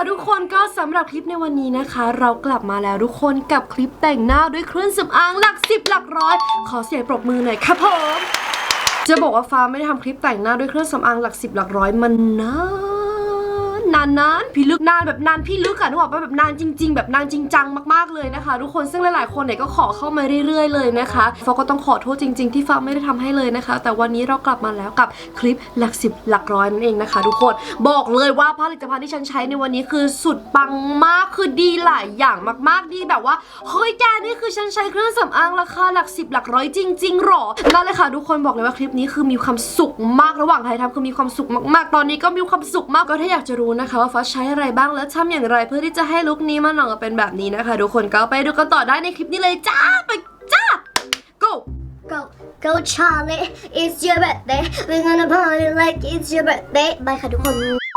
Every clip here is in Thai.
ค่ะทุกคนก็สำหรับคลิปในวันนี้นะคะ เรากลับมาแล้วทุกคนกับคลิปแต่งหน้าด้วยเครื่องสำอางหลักสิบหลักร้อย ขอเสียงปรบมือหน่อยครับผมจะบอกว่าฟ้าไม่ได้ทำคลิปแต่งหน้าด้วยเครื่องสำอางหลักสิบหลักร้อยมันนาน นานนานพี่ลึกนานแบบนานพี่ลึกอะนึกออกปะแบบนานจริง ๆ แบบนานจริงจังมากๆเลยนะคะ ทุกคนซึ่งหลายๆคนเนี่ยก็ขอเข้ามาเรื่อย ๆ เลยนะคะฟ้าก็ต้องขอโทษจริง ๆ ที่ฟ้าไม่ได้ทำให้เลยนะคะ แต่วันนี้เรากลับมาแล้วกับคลิปหลักสิบหลักร้อยนั่นเองนะคะ ทุกคนบอกเลยว่าผลิตภัณฑ์ที่ฉันใช้ในวันนี้คือสุดปังมากคือดีหลายอย่างมากๆดีแบบว่าเฮ้ยแกนี่คือฉันใช้เครื่องสำอางราคาหลักสิบหลักร้อยจริงๆหรอนั่นเลยค่ะ ทุกคนบอกเลยว่าคลิปนี้คือมีความสุขมากระหว่างถ่ายทำคือมีความสุขมากๆ ตอนนี้ก็มีความสุขมากก็ถ้าอยากจะรู้นะคะว่าฟอสใช้อะไรบ้างและทำอย่างไร เพื่อที่จะให้ลุคนี้มันออกมาเป็นแบบนี้นะคะ ทุกคนก็ไปดูกันต่อได้ในคลิปนี้เลยจ้าไปจ้า go Go, go Charlie, it's your birthday. We're gonna party like it's your birthday. ไปค่ะทุกคน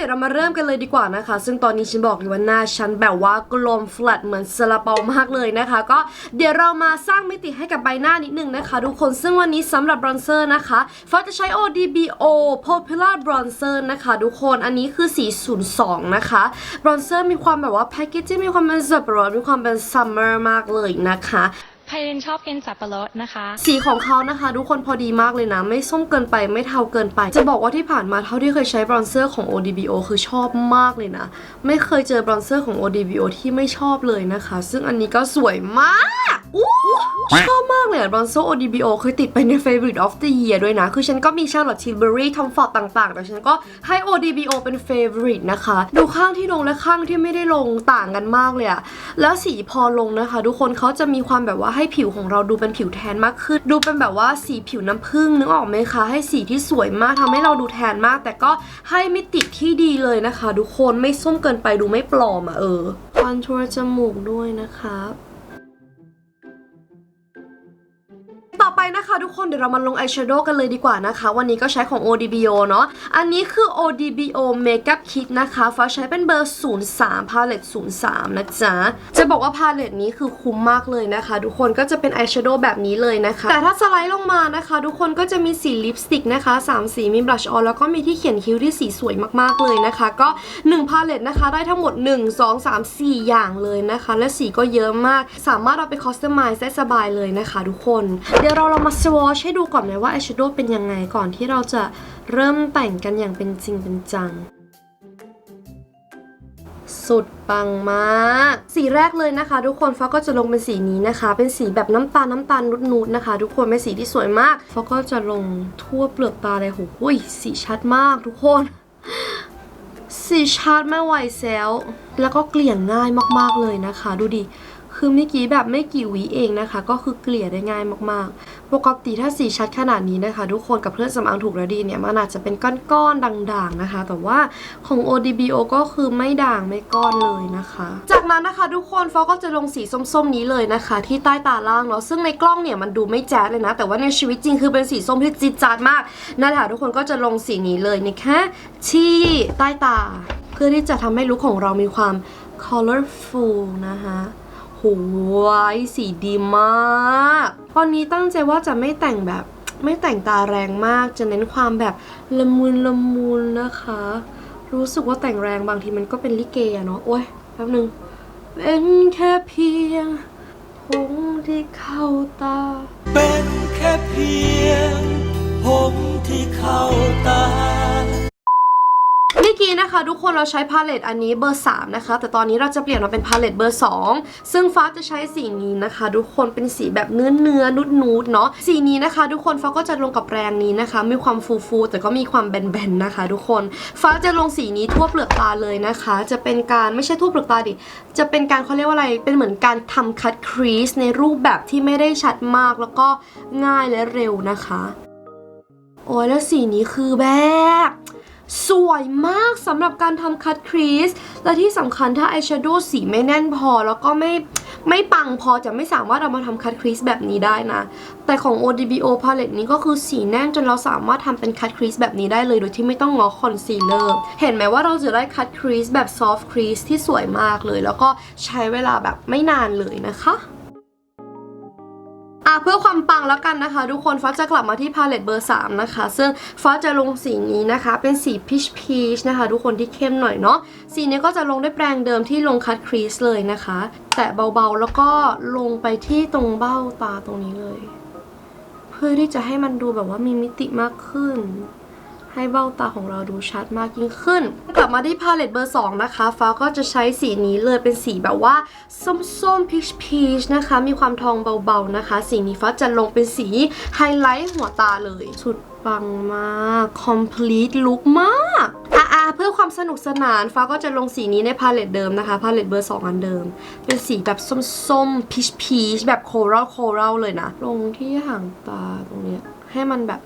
เดี๋ยวเรามาเริ่มกันเลยดีกว่านะคะ ซึ่งตอนนี้ฉันบอกเลยว่าหน้าฉันแบบว่ากลม flat เหมือนซาลาเปามากเลยนะคะ ก็เดี๋ยวเรามาสร้างมิติให้กับใบหน้านิดนึงนะคะ ทุกคนซึ่งวันนี้สำหรับบรอนเซอร์นะคะฟ้าจะใช้ ODBO Popular Bronzer นะคะ ทุกคนอันนี้คือสี 02 นะคะบรอนเซอร์มีความแบบว่าแพคเกจจิ้งมีความเป็นสับปะรดมีความเป็นซัมเมอร์มากเลยนะคะ ไพรินชอบกินสับปะรดนะคะ สีของเขานะคะ ทุกคนพอดีมากเลยนะ ไม่ส้มเกินไปไม่เทาเกินไป จะบอกว่าที่ผ่านมาเท่าที่เคยใช้บรอนเซอร์ของ ODBO คือชอบมากเลยนะ ไม่เคยเจอบรอนเซอร์ของ ODBO ที่ไม่ชอบเลยนะคะ ซึ่งอันนี้ก็สวยมาก อู้ชอบมากเลยบรอนเซอร์ ODBO เคยติดไปใน Favorite of the Year ด้วยนะ คือฉันก็มี Charlotte Tilbury Tom Ford ต่างๆ แต่ฉันก็ให้ ODBO เป็น Favorite นะคะ ดูข้างที่ลงและข้างที่ไม่ได้ลงต่างกันมากเลยอะแล้วสีพอลงนะคะ ทุกคนเขาจะมีความแบบว่าให้ผิวของเราดูเป็นผิวแทนมากขึ้น ดูเป็นแบบว่าสีผิวน้ำผึ้งนึกออกไหมคะ ให้สีที่สวยมากทำให้เราดูแทนมาก แต่ก็ให้มิติที่ดีเลยนะคะ ทุกคนไม่ส้มเกินไปดูไม่ปลอมอะเออคอนทัวร์จมูกด้วยนะคะ ไปนะคะทุกคนเดี๋ยวเรามาลงอายแชโดว์กันเลยดีกว่านะคะ วันนี้ก็ใช้ของ ODBO เนาะอันนี้คือ ODBO Makeup Kit นะคะฟ้าใช้เป็นเบอร์ 03 Palette 03 นะจ๊ะ จะบอกว่าพาเลตนี้คือคุ้มมากเลยนะคะ ทุกคนก็จะเป็นอายแชโดว์แบบนี้เลยนะคะ แต่ถ้าสไลด์ลงมานะคะ ทุกคนก็จะมีสีลิปสติกนะคะ 3 สีมีบลัชออนแล้วก็มีที่เขียนคิ้วที่สีสวยมากๆเลยนะคะ ก็ 1 พาเลตนะคะ ได้ทั้งหมด 1 2 3 4 อย่างเลยนะคะ และสีก็เยอะมาก สามารถเอาไปคอสตอมไมซ์ได้สบายเลยนะคะ ทุกคนเดี๋ยวเราเรามาสวอชให้ดูก่อนไหมว่าอายแชโดว์เป็นยังไงก่อนที่เราจะเริ่มแต่งกันอย่างเป็นจริงเป็นจัง สุดปังมาก สีแรกเลยนะคะ ทุกคนฟ้าก็จะลงเป็นสีนี้นะคะ เป็นสีแบบน้ำตาลน้ำตาลนุดๆนะคะ ทุกคนเป็นสีที่สวยมากฟ้าก็จะลงทั่วเปลือกตาเลยโหยสีชัดมากทุกคนสีชัดไม่ไหวแซวแล้วก็เกลี่ยง่ายมากๆเลยนะคะ ดูดิ คือเมื่อกี้แบบไม่กี่วิเองนะคะ ก็คือเกลี่ยได้ง่ายมากๆ ปกติถ้าสีชัดขนาดนี้นะคะ ทุกคนกับเครื่องสำอางถูกและดีเนี่ยมันอาจจะเป็นก้อนๆด่างๆนะคะ แต่ว่าของ ODBO ก็คือไม่ด่างไม่ก้อนเลยนะคะ จากนั้นนะคะ ทุกคนฟอก็จะลงสีส้มๆนี้เลยนะคะ ที่ใต้ตาล่างเนาะซึ่งในกล้องเนี่ยมันดูไม่แจ๊ดเลยนะ แต่ว่าในชีวิตจริงคือเป็นสีส้มที่จี๊ดจ๊าดมากนั่นแหละทุกคนก็จะลงสีนี้เลยนะคะที่ใต้ตา เพื่อที่จะทำให้ลุคของเรามีความ colorful นะคะ โหยสีดีมาก ตอนนี้ตั้งใจว่าจะไม่แต่งแบบไม่แต่งตาแรงมาก จะเน้นความแบบละมุนละมุนนะคะ รู้สึกว่าแต่งแรงบางทีมันก็เป็นลิเกอะเนาะ โอ้ยแป๊บนึง เป็นแค่เพียงผงที่เข้าตา เป็นแค่เพียงผมที่เข้าตา เมื่อกี้นะคะ ทุกคนเราใช้พาเลตอันนี้เบอร์ 3 นะคะ แต่ตอนนี้เราจะเปลี่ยนมาเป็นพาเลตเบอร์ 2 ซึ่งฟ้าจะใช้สีนี้นะคะ ทุกคนเป็นสีแบบเนื้อเนื้อนุดนูดๆเนาะสีนี้นะคะ ทุกคนฟ้าก็จะลงกับแรงนี้นะคะ มีความฟูฟูแต่ก็มีความแบนๆนะคะ ทุกคนฟ้าจะลงสีนี้ทั่วเปลือกตาเลยนะคะ จะเป็นการไม่ใช่ทั่วเปลือกตาดิจะเป็นการเขาเรียกว่าอะไรเป็นเหมือนการทำคัดครีสในรูปแบบที่ไม่ได้ชัดมากแล้วก็ง่ายและเร็วนะคะ โอ้ยแล้วสีนี้คือแบบ สวยมากสำหรับการทำคัดครีสและที่สำคัญถ้าอายแชโดว์สีไม่แน่นพอแล้วก็ไม่ไม่ปังพอจะไม่สามารถเอามาทำคัดครีสแบบนี้ได้นะ แต่ของ ODBO palette นี้ก็คือสีแน่นจนเราสามารถทำเป็นคัดครีสแบบนี้ได้เลยโดยที่ไม่ต้องงอคอนซีลเลอร์เห็นไหมว่าเราจะได้คัดครีสแบบซอฟต์ครีสที่สวยมากเลย แล้วก็ใช้เวลาแบบไม่นานเลยนะคะ อะเพื่อความปังแล้วกันนะคะ ทุกคนฟ้าจะกลับมาที่พาเลตเบอร์ 3 นะคะ ซึ่งฟ้าจะลงสีนี้นะคะ เป็นสีพีชพีชนะคะ ทุกคนที่เข้มหน่อยเนาะสีนี้ก็จะลงด้วยแปรงเดิมที่ลงคัดครีสเลยนะคะ แตะเบาๆแล้วก็ลงไปที่ตรงเบ้าตาตรงนี้เลย เพื่อที่จะให้มันดูแบบว่ามีมิติมากขึ้น ให้เบ้าตาของเราดูชัดมากยิ่งขึ้น กลับมาที่พาเลตเบอร์ 2 นะคะ ฟ้าก็จะใช้สีนี้เลยเป็นสีแบบว่า ส้มๆพีชพีชนะคะ มีความทองเบาๆนะคะ สีนี้ฟ้าจะลงเป็นสีไฮไลท์หัวตาเลย สุดปังมาก complete look มากอะเพื่อความสนุกสนานฟ้าก็จะลงสีนี้ในพาเลตเดิมนะคะ พาเลตเบอร์ 2 อันเดิม เป็นสีแบบส้มๆพีชพีชแบบโครัลโครัลเลยนะ ลงที่หางตาตรงเนี้ยให้มันแบบ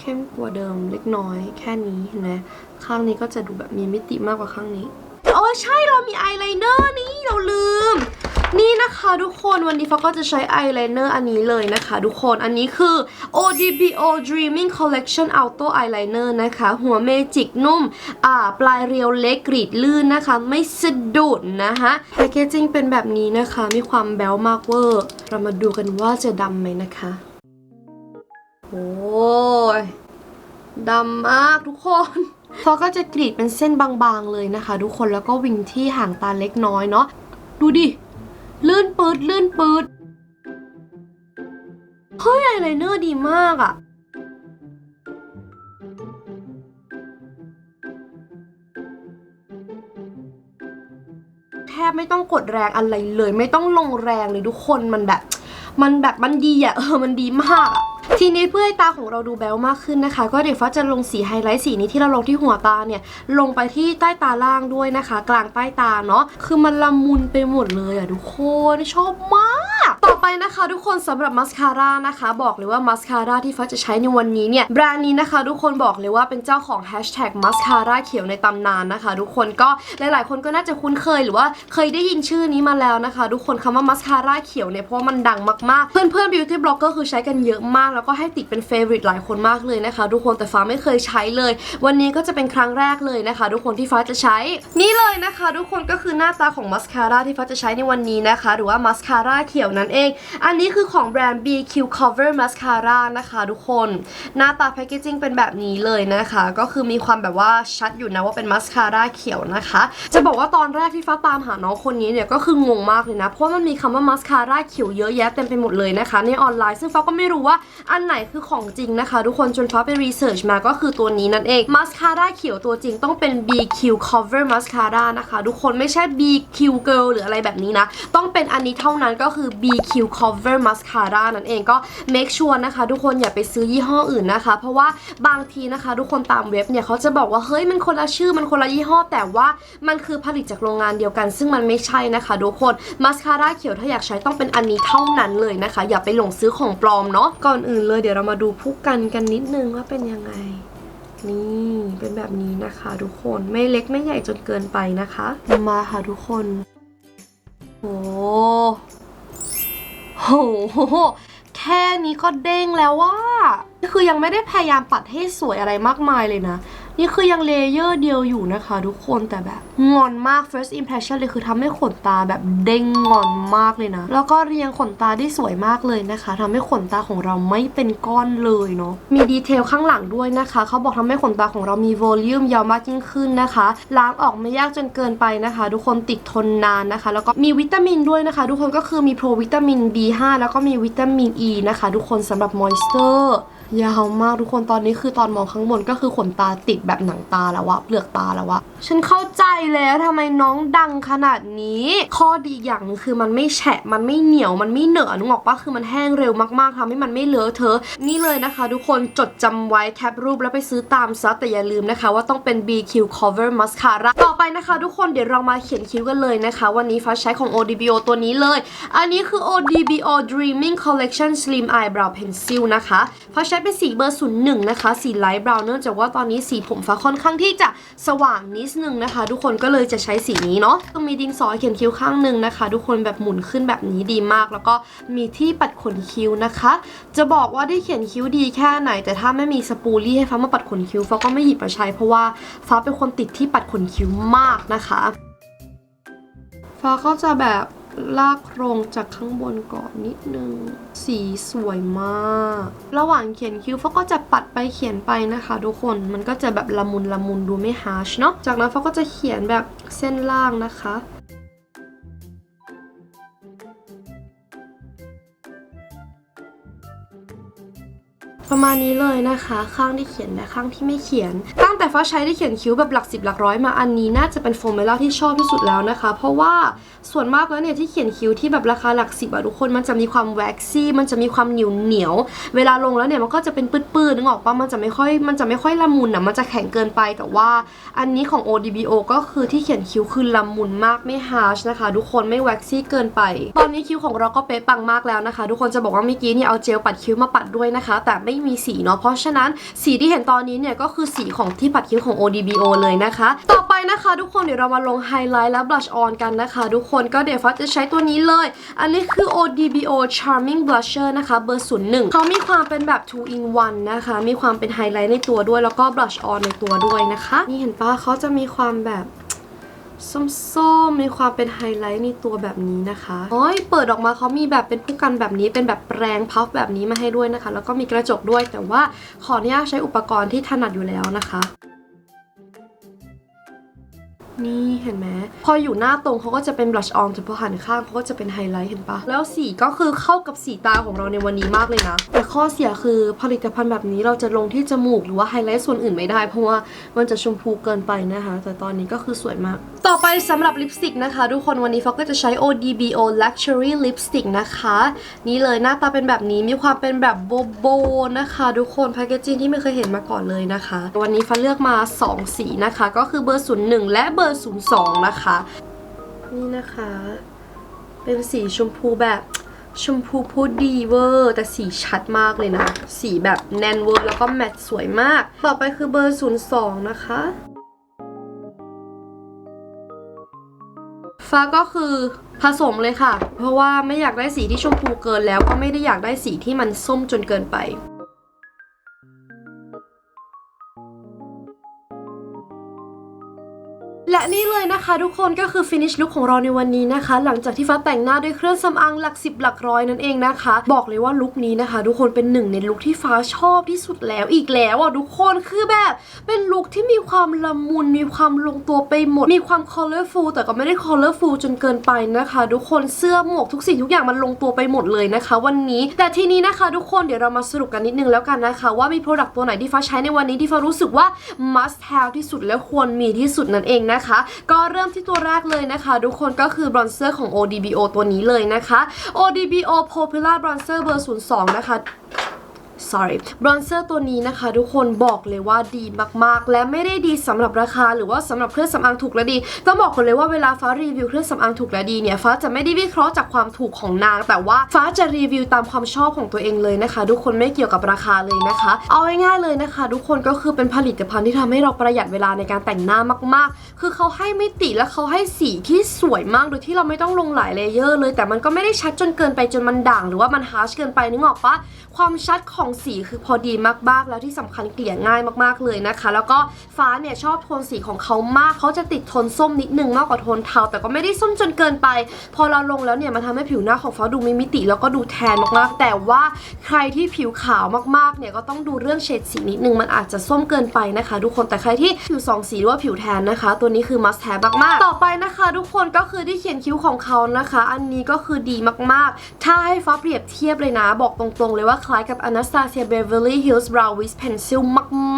เข้มกว่าเดิมเล็กน้อยแค่นี้เห็นไหมข้างนี้ก็จะดูแบบมีมิติมากกว่าข้างนี้โอ้ใช่เรามีอายไลเนอร์นี่เราลืม นี่นะคะทุกคนวันนี้ฟ้าก็จะใช้อายไลเนอร์อันนี้เลยนะคะ ทุกคนอันนี้คือ ODBO Dreaming Collection Auto Eyeliner นะคะ หัวเมจิกนุ่ม อ่า ปลายเรียวเล็กกรีดลื่นนะคะ ไม่สะดุดนะคะแพคเกจิ้งเป็นแบบนี้นะคะ มีความแบ๊วมากเวอร์ เรามาดูกันว่าจะดำไหมนะคะ โอ้ยดำมากทุกคนพอก็จะกรีดเป็นเส้นบางๆเลยนะคะ ทุกคนแล้วก็วิงที่ห่างตาเล็กน้อยเนาะดูดิ ลื่นปืดลื่นปืดเฮ้ยไอไลเนอร์ดีมากอะแทบไม่ต้องกดแรงอะไรเลย ไม่ต้องลงแรงเลยทุกคนมันแบบ มันแบบมันดีอะเออมันดีมากอะ ทีนี้เพื่อให้ตาของเราดูแบวมากขึ้นนะคะ ก็เดี๋ยวฟ้าจะลงสีไฮไลท์สีนี้ที่เราลงที่หัวตาเนี่ย ลงไปที่ใต้ตาล่างด้วยนะคะ กลางใต้ตาเนาะคือมันละมุนไปหมดเลยอะทุกคนชอบมาก ไปนะคะทุกคนสำหรับมัสคาร่านะคะ บอกเลยว่ามัสคาร่าที่ฟ้าจะใช้ในวันนี้เนี่ยแบรนด์นี้นะคะ ทุกคนบอกเลยว่าเป็นเจ้าของแฮชแท็กมัสคาร่าเขียวในตำนานนะคะ ทุกคนก็หลาย ๆ คนก็น่าจะคุ้นเคยหรือว่าเคยได้ยินชื่อนี้มาแล้วนะคะ ทุกคนคำว่ามัสคาร่าเขียวเนี่ยเพราะมันดังมาก ๆ เพื่อนๆ beauty blogger คือใช้กันเยอะมาก แล้วก็ให้ติดเป็นเฟ v o r i t e หลายคนมากเลยนะคะ ทุกคนแต่ฟ้าไม่เคยใช้เลย วันนี้ก็จะเป็นครั้งแรกเลยนะคะ ทุกคนที่ฟ้าจะใช้ นี่เลยนะคะ ทุกคนก็คือหน้าตาของมัสคาร่าที่ฟ้าจะใช้ในวันนี้นะคะ หรือว่ามัสคาร่าเขียวนั่นเองอันนี้คือของแบรนด์ BQ Cover Mascara นะคะทุกคน หน้าตาแพคเกจิ้งเป็นแบบนี้เลยนะคะ ก็คือมีความแบบว่าชัดอยู่นะว่าเป็นมัสคาร่าเขียวนะคะ จะบอกว่าตอนแรกที่ฟ้าตามหาน้องคนนี้เนี่ยก็คืองงมากเลยนะ เพราะมันมีคำว่ามัสคาร่าเขียวเยอะแยะเต็มไปหมดเลยนะคะ ในออนไลน์ซึ่งฟ้าก็ไม่รู้ว่าอันไหนคือของจริงนะคะ ทุกคนจนฟ้าไปรีเสิร์ชมาก็คือตัวนี้นั่นเองมัสคาร่าเขียวตัวจริงต้องเป็น BQ Cover Mascara นะคะ ทุกคนไม่ใช่ BQ Girl หรืออะไรแบบนี้นะ ต้องเป็นอันนี้เท่านั้นก็คือ BQ Cover Mascara นั่นเองก็ make sure นะคะ ทุกคนอย่าไปซื้อยี่ห้ออื่นนะคะ เพราะว่าบางทีนะคะ ทุกคนตามเว็บเนี่ยเขาจะบอกว่า เฮ้ย มันคนละชื่อมันคนละยี่ห้อ แต่ว่ามันคือผลิตจากโรงงานเดียวกัน ซึ่งมันไม่ใช่นะคะ ทุกคนมัสคาร่าเขียวถ้าอยากใช้ต้องเป็นอันนี้เท่านั้นเลยนะคะ อย่าไปหลงซื้อของปลอมเนาะก่อนอื่นเลยเดี๋ยวเรามาดูผู้กันกันนิดนึงว่าเป็นยังไงนี่เป็นแบบนี้นะคะ ทุกคนไม่เล็กไม่ใหญ่จนเกินไปนะคะ มาค่ะทุกคน โอ้ โห แค่นี้ก็เด้งแล้วว่า คือยังไม่ได้พยายามปัดให้สวยอะไรมากมายเลยนะ นี่คือยังเลเยอร์เดียวอยู่นะคะทุกคนแต่แบบงอนมาก first impression เลยคือทำให้ขนตาแบบเด้งงอนมากเลยนะ แล้วก็เรียงขนตาได้สวยมากเลยนะคะทำให้ขนตาของเราไม่เป็นก้อนเลยเนาะมีดีเทลข้างหลังด้วยนะคะเขาบอกทำให้ขนตาของเรามี volume ยาวมากยิ่งขึ้นนะคะ ล้างออกไม่ยากจนเกินไปนะคะ ทุกคนติดทนนานนะคะ แล้วก็มีวิตามินด้วยนะคะ ทุกคนก็คือมีโปรวิตามิน B5 แล้วก็มีวิตามิน E นะคะ ทุกคนสำหรับ moisture ย ยาวมากทุกคนตอนนี้คือตอนมองข้างบนก็คือขนตาติดแบบหนังตาแล้ววะเปลือกตาแล้ววะฉันเข้าใจแล้วทำไมน้องดังขนาดนี้ ข้อดีอย่างนึงคือมันไม่แฉะมันไม่เหนียวมันไม่เหนอะนึกออกปะคือมันแห้งเร็วมากๆทำให้มันไม่เลอะเทอะนี่เลยนะคะ ทุกคนจดจำไว้แคปรูปแล้วไปซื้อตามซะแต่อย่าลืมนะคะ ว่าต้องเป็น BQ Cover Mascara ต่อไปนะคะ ทุกคนเดี๋ยวเรามาเขียนคิ้วกันเลยนะคะ วันนี้ฟ้าใช้ของ ODBO ตัวนี้เลย อันนี้คือ ODBO Dreaming Collection Slim Eyebrow Pencil นะคะฟ้าใช้เป็นสีเบอร์01นะคะ สีไลท์บราวน์เนื่องจากว่าตอนนี้สีผมฟ้าค่อนข้างที่จะสว่างนิดนึงนะคะ ทุกคนก็เลยจะใช้สีนี้เนาะต้องมีดินสอเขียนคิ้วข้างหนึ่งนะคะ ทุกคนแบบหมุนขึ้นแบบนี้ดีมาก แล้วก็มีที่ปัดขนคิ้วนะคะ จะบอกว่าได้เขียนคิ้วดีแค่ไหน แต่ถ้าไม่มีสปูลี่ให้ฟ้ามาปัดขนคิ้วฟ้าก็ไม่หยิบมาใช้เพราะว่าฟ้าเป็นคนติดที่ปัดขนคิ้วมากนะคะ ฟ้าก็จะแบบ ลากโครงจากข้างบนก่อนนิดนึง สีสวยมาก ระหว่างเขียนคิ้วฟ้าก็จะปัดไปเขียนไปนะคะทุกคน มันก็จะแบบละมุนละมุนดูไม่ฮาร์ชเนาะ จากนั้นฟ้าก็จะเขียนแบบเส้นล่างนะคะ ประมาณนี้เลยนะคะ ข้างที่เขียนและข้างที่ไม่เขียน ตั้งแต่ฟ้าใช้ได้เขียนคิ้วแบบหลักสิบหลักร้อยมาอันนี้น่าจะเป็นโฟมเมล่าที่ชอบที่สุดแล้วนะคะ เพราะว่าส่วนมากแล้วเนี่ยที่เขียนคิ้วที่แบบราคาหลักสิบอะทุกคนมันจะมีความแว็กซี่ มันจะมีความเหนียวเหนียว เวลาลงแล้วเนี่ยมันก็จะเป็นปื้ดๆนึกออกปะมันจะไม่ค่อยมันจะไม่ค่อยละมุนอะมันจะแข็งเกินไปแต่ว่าอันนี้ของ ODBO ก็คือที่เขียนคิ้วคือละมุนมากไม่ฮาร์ชนะคะ ทุกคนไม่แว็กซี่เกินไป ตอนนี้คิ้วของเราก็เป๊ะปังมากแล้วนะคะ ทุกคนจะบอกว่าเมื่อกี้เนี่ยเอาเจลปัดคิ้วมาปัดด้วยนะคะ แต่ไม่มีสีเนาะเพราะฉะนั้นสีที่เห็นตอนนี้เนี่ยก็คือสีของที่ปัดคิ้วของ ODBO เลยนะคะ ต่อไปนะคะทุกคนเดี๋ยวเรามาลงไฮไลท์และบลัชออนกันนะคะทุกคนก็เดี๋ยวฟ้าจะใช้ตัวนี้เลย อันนี้คือ ODBO Charming Blusher นะคะเบอร์01เขามีความเป็นแบบ2 in 1นะคะ มีความเป็นไฮไลท์ในตัวด้วยแล้วก็บลัชออนในตัวด้วยนะคะ นี่เห็นปะเขาจะมีความแบบ ส้มๆมีความเป็นไฮไลท์ในตัวแบบนี้นะคะโอ้ยเปิดออกมาเขามีแบบเป็นผู้กันแบบนี้ เป็นแบบแปรงพัฟแบบนี้มาให้ด้วยนะคะ แล้วก็มีกระจกด้วย แต่ว่าขออนุญาตใช้อุปกรณ์ที่ถนัดอยู่แล้วนะคะ นี่เห็นไหมพออยู่หน้าตรงเขาก็จะเป็นบลัชออนแต่พอหันข้างเขาก็จะเป็นไฮไลท์เห็นปะแล้วสีก็คือเข้ากับสีตาของเราในวันนี้มากเลยนะ แต่ข้อเสียคือผลิตภัณฑ์แบบนี้เราจะลงที่จมูกหรือว่าไฮไลท์ส่วนอื่นไม่ได้ เพราะว่ามันจะชมพูเกินไปนะคะ แต่ตอนนี้ก็คือสวยมาก ต่อไปสำหรับลิปสติกนะคะทุกคนวันนี้ฟอกก็จะใช้ ODBO Luxury Lipstick นะคะ นี่เลยหน้าตาเป็นแบบนี้มีความเป็นแบบโบโบนะคะทุกคนแพคเกจจิ้งที่ไม่เคยเห็นมาก่อนเลยนะคะ วันนี้ฟ้าเลือกมา 2 สีนะคะ ก็คือเบอร์01และเบอร์02 นะคะ นี่นะคะ เป็นสีชมพูแบบชมพูพูดดีเวอร์ แต่สีชัดมากเลยนะ สีแบบแน่นเวอร์ แล้วก็แมทสวยมาก ต่อไปคือเบอร์ 02 นะคะ ฟ้าก็คือผสมเลยค่ะ เพราะว่าไม่อยากได้สีที่ชมพูเกินแล้วก็ไม่ได้อยากได้สีที่มันส้มจนเกินไป นี่ะคะทุกคนก็คือ finish look ของเราในวันนี้นะคะ หลังจากที่ฟ้าแต่งหน้าด้วยเครื่องสำอางหลักสิบหลักร้อยนั่นเองนะคะ บอกเลยว่าลุคนี้นะคะ ทุกคนเป็นหนึ่งในลุคที่ฟ้าชอบที่สุดแล้วอีกแล้วอะทุกคนคือแบบเป็นลุคที่มีความละมุนมีความลงตัวไปหมด มีความ colorful แต่ก็ไม่ได้ colorful จนเกินไปนะคะ ทุกคนเสื้อหมวกทุกสิ่งทุกอย่างมันลงตัวไปหมดเลยนะคะ วันนี้แต่ทีนี้นะคะ ทุกคนเดี๋ยวเรามาสรุปกันนิดนึงแล้วกันนะคะ ว่ามี product ตัวไหนที่ฟ้าใช้ในวันนี้ที่ฟ้ารู้สึกว่า must have ที่สุดและควรมีที่สุดนั่นเองนะคะ ก็เริ่มที่ตัวแรกเลยนะคะ ทุกคนก็คือบรอนเซอร์ของ ODBO ตัวนี้เลยนะคะ ODBO Popular Bronzer เบอร์02 นะคะ sorry บรอนเซอร์ตัวนี้นะคะ ทุกคนบอกเลยว่าดีมากๆ และไม่ได้ดีสำหรับราคาหรือว่าสำหรับเครื่องสำอางถูกและดี ต้องบอกคนเลยว่าเวลาฟ้ารีวิวเครื่องสำอางถูกและดีเนี่ยฟ้าจะไม่ได้วิเคราะห์จากความถูกของนาง แต่ว่าฟ้าจะรีวิวตามความชอบของตัวเองเลยนะคะ ทุกคนไม่เกี่ยวกับราคาเลยนะคะ เอาง่ายๆเลยนะคะ ทุกคนก็คือเป็นผลิตภัณฑ์ที่ทำให้เราประหยัดเวลาในการแต่งหน้ามากๆ คือเขาให้มิติและเขาให้สีที่สวยมากโดยที่เราไม่ต้องลงหลายเลเยอร์เลย แต่มันก็ไม่ได้ชัดจนเกินไปจนมันด่าง หรือว่ามันฮาร์ชเกินไปนึกออกปะความชัดของสีคือพอดีมากๆ แล้วที่สำคัญเกลี่ยง่ายมากๆเลยนะคะ แล้วก็ฟ้าเนี่ยชอบโทนสีของเขามากเขาจะติดโทนส้มนิดนึงมากกว่าโทนเทาแต่ก็ไม่ได้ส้มจนเกินไป พอเราลงแล้วเนี่ยมันทำให้ผิวหน้าของฟ้าดูมีมิติแล้วก็ดูแทนมากๆ แต่ว่าใครที่ผิวขาวมากๆเนี่ยก็ต้องดูเรื่องเฉดสีนิดนึงมันอาจจะส้มเกินไปนะคะ ทุกคนแต่ใครที่ผิวสองสีหรือว่าผิวแทนนะคะ ตัวนี้คือ must have มากๆ ต่อไปนะคะ ทุกคนก็คือที่เขียนคิ้วของเขานะคะ อันนี้ก็คือดีมากๆ ถ้าให้ฟ้าเปรียบเทียบเลยนะ บอกตรงๆเลยว่าคล้ายกับอนาสตา Anastasia Beverly Hills Brow Wiz Pencil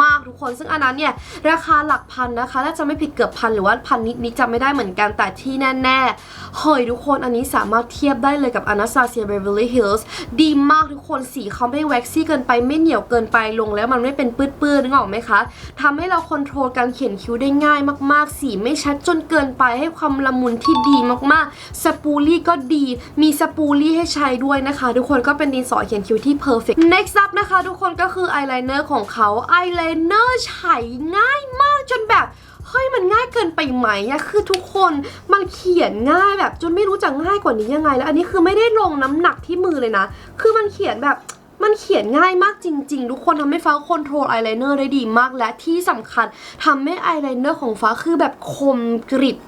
มาก ๆ ทุกคน ซึ่งอันนั้นเนี่ย ราคาหลักพันนะคะถ้าจะไม่ผิดเกือบพันหรือว่าพันนิดๆจำไม่ได้เหมือนกันแต่ที่แน่ๆเฮ้ยทุกคนอันนี้สามารถเทียบได้เลยกับ Anastasia Beverly Hills ดีมากทุกคนสีเขาไม่แว็กซี่เกินไปไม่เหนียวเกินไปลงแล้วมันไม่เป็นปื้ดๆนึกออกไหมคะทำให้เราคอนโทรลการเขียนคิ้วได้ง่ายมาก ๆ สีไม่ชัดจนเกินไปให้ความละมุนที่ดีมากๆสปูลี่ก็ดีมีสปูลี่ให้ใช้ด้วยนะคะ ทุกคนก็เป็นดินสอเขียนคิ้วที่ perfect next up นะคะทุกคนก็คืออายไลเนอร์ของเขาอายไลเนอร์ใช้ง่ายมากจนแบบเฮ้ยมันง่ายเกินไปไหมอะคือทุกคนมันเขียนง่ายแบบจนไม่รู้จะง่ายกว่านี้ยังไง แล้วอันนี้คือไม่ได้ลงน้ำหนักที่มือเลยนะ คือมันเขียนแบบ มันเขียนง่ายมากจริง ๆ ทุกคนทำให้ฟ้าคอนโทรลอายไลเนอร์ได้ดีมาก และที่สำคัญทำให้อายไลเนอร์ของฟ้าคือแบบคมกริบ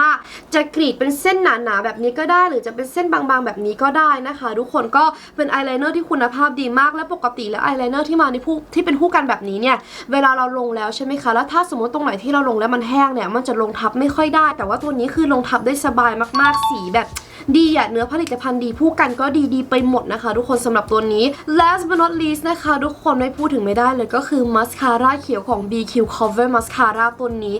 มาก ๆ จะกรีดเป็นเส้นหนาๆแบบนี้ก็ได้ หรือจะเป็นเส้นบางๆ แบบนี้ก็ได้นะคะ ทุกคนก็เป็นอายไลเนอร์ที่คุณภาพดีมาก และปกติแล้วอายไลเนอร์ที่มาในผู้ที่เป็นคู่กันแบบนี้เนี่ย เวลาเราลงแล้วใช่ไหมคะ แล้วถ้าสมมติตรงไหนที่เราลงแล้วมันแห้งเนี่ย มันจะลงทับไม่ค่อยได้ แต่ว่าตัวนี้คือลงทับได้สบายมากๆ สีแบบ ดีอะเนื้อผลิตภัณฑ์ดีผู้กันก็ดีดีไปหมดนะคะ ทุกคนสำหรับตัวนี้ last but not least นะคะ ทุกคนไม่พูดถึงไม่ได้เลยก็คือมัสคาร่าเขียวของ BQ Cover Mascara ตัวนี้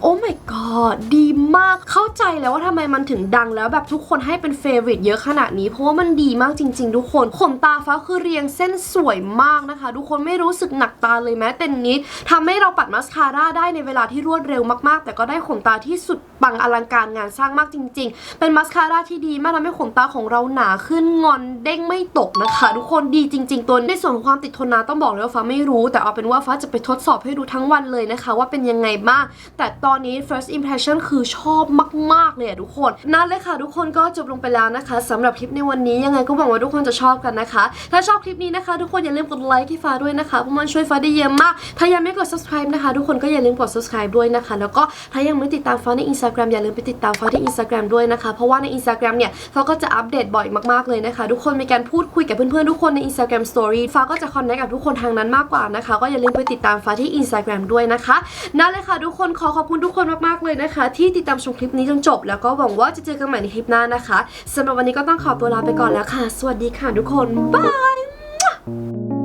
โอ้ my god ดีมากเข้าใจแล้วว่าทำไมมันถึงดังแล้วแบบทุกคนให้เป็นเฟ v o r i t e เยอะขนาดนี้ เพราะว่ามันดีมากจริง ๆ ทุกคนขนตาฟ้าคือเรียงเส้นสวยมากนะคะ ทุกคนไม่รู้สึกหนักตาเลยแม้แต่นิดทำให้เราปัดมัสคาร่าได้ในเวลาที่รวดเร็วมากๆ แต่ก็ได้ขนตาที่สุดปังอลังการงานสร้างมากจริง ๆ เป็นมัสคาร่าที่ดีมากทำให้ขนตาของเราหนาขึ้นงอนเด้งไม่ตกนะคะ ทุกคนดีจริง ๆ ตัวในส่วนของความติดทนนาต้องบอกเลยว่าฟ้าไม่รู้ แต่เอาเป็นว่าฟ้าจะไปทดสอบให้ดูทั้งวันเลยนะคะ ว่าเป็นยังไงบ้างแต่ตอนนี้ first impression คือชอบมากๆเลยอะทุกคนนั่นเลยค่ะ ทุกคนก็จบลงไปแล้วนะคะสำหรับคลิปในวันนี้ยังไงก็หวังว่าทุกคนจะชอบกันนะคะ ถ้าชอบคลิปนี้นะคะ ทุกคนอย่าลืมกดไลค์ที่ฟ้าด้วยนะคะเพราะมันช่วยฟ้าได้เยอะมากถ้ายังไม่กด subscribe นะคะ ทุกคนก็อย่าลืมกด subscribe ด้วยนะคะ แล้วก็ถ้ายังไม่ติดตามฟ้าใน Instagram อย่าลืมไปติดตามฟ้าที่ Instagram ด้วยนะคะ เพราะว่าใน Instagram เนี่ยฟ้าก็จะอัปเดตบ่อยมากๆเลยนะคะ ทุกคนมีการพูดคุยกับเพื่อนๆทุกคนใน Instagram Story ฟ้าก็จะ connect กับทุกคนทางนั้นมากกว่านะคะ ก็อย่าลืมไปติดตามฟ้าที่ Instagram ด้วยนะคะนั่นเลยค่ะ ทุกคนขอขอบคุณทุกคนมากๆเลยนะคะ ที่ติดตามชมคลิปนี้จนจบ แล้วก็หวังว่าจะเจอกันใหม่ในคลิปหน้านะคะสำหรับวันนี้ก็ต้องขอตัวลาไปก่อนแล้วค่ะ สวัสดีค่ะทุกคนบาย